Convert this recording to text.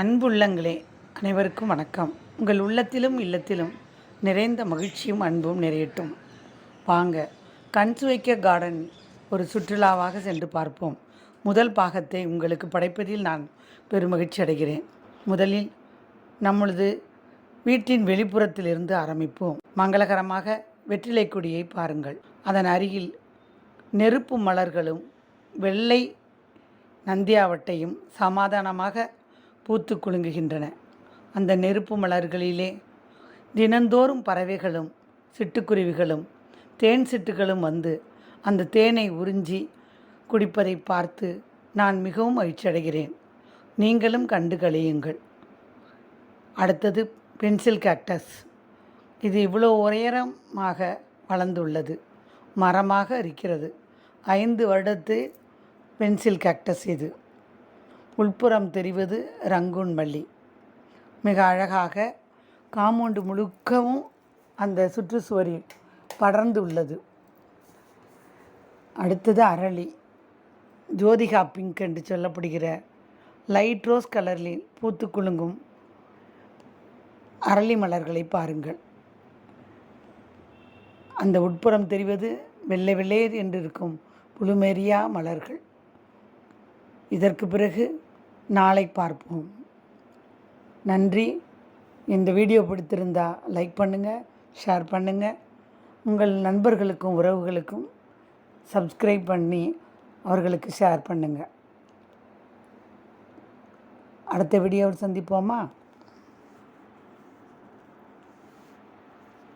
அன்புள்ளங்களே அனைவருக்கும் வணக்கம். உங்கள் உள்ளத்திலும் இல்லத்திலும் நிறைந்த மகிழ்ச்சியும் அன்பும் நிறையட்டும். வாங்க கன்சுவைக்க கார்டன் ஒரு சுற்றுலாவாக சென்று பார்ப்போம். முதல் பாகத்தை உங்களுக்கு படைப்பதில் நான் பெருமகிழ்ச்சி அடைகிறேன். முதலில் நம்மளது வீட்டின் வெளிப்புறத்திலிருந்து ஆரம்பிப்போம். மங்களகரமாக வெற்றிலை கொடியை பாருங்கள். அதன் அருகில் நெருப்பு மலர்களும் வெள்ளை நந்தியாவட்டையும் சமாதானமாக பூத்து குலுங்குகின்றன. அந்த நெருப்பு மலர்களிலே தினந்தோறும் பறவைகளும் சிட்டுக்குருவிகளும் தேன் சிட்டுகளும் வந்து அந்த தேனை உறிஞ்சி குடிப்பதை பார்த்து நான் மிகவும் மகிழ்ச்சியடைகிறேன். நீங்களும் கண்டு கழியுங்கள். அடுத்தது பென்சில் கேக்டஸ் இது இவ்வளோ உயரமாக வளர்ந்துள்ளது. மரமாக இருக்கிறது. ஐந்து வருடத்து பென்சில் கேக்டஸ் இது. உள்புறம் தெரிவது ரங்கூன் மல்லி மிக அழகாக காம்பவுண்டு முழுக்கவும் அந்த சுற்றுச்சுவரில் படர்ந்து உள்ளது அடுத்தது அரளி. ஜோதிகா பிங்க் என்று சொல்லப்படுகிற லைட் ரோஸ் கலரில் பூத்து குலுங்கும் அரளி மலர்களை பாருங்கள். அந்த உட்புறம் தெரிவது வெள்ளை வெள்ளையர் என்றிருக்கும் புலுமேரியா மலர்கள். இதற்கு பிறகு நாளை பார்ப்போம். நன்றி. இந்த வீடியோ பிடித்திருந்தா லைக் பண்ணுங்கள் ஷேர் பண்ணுங்கள் உங்கள் நண்பர்களுக்கும் உறவுகளுக்கும் சப்ஸ்கிரைப் பண்ணி அவர்களுக்கு ஷேர் பண்ணுங்கள் அடுத்த வீடியோவில் சந்திப்போமா?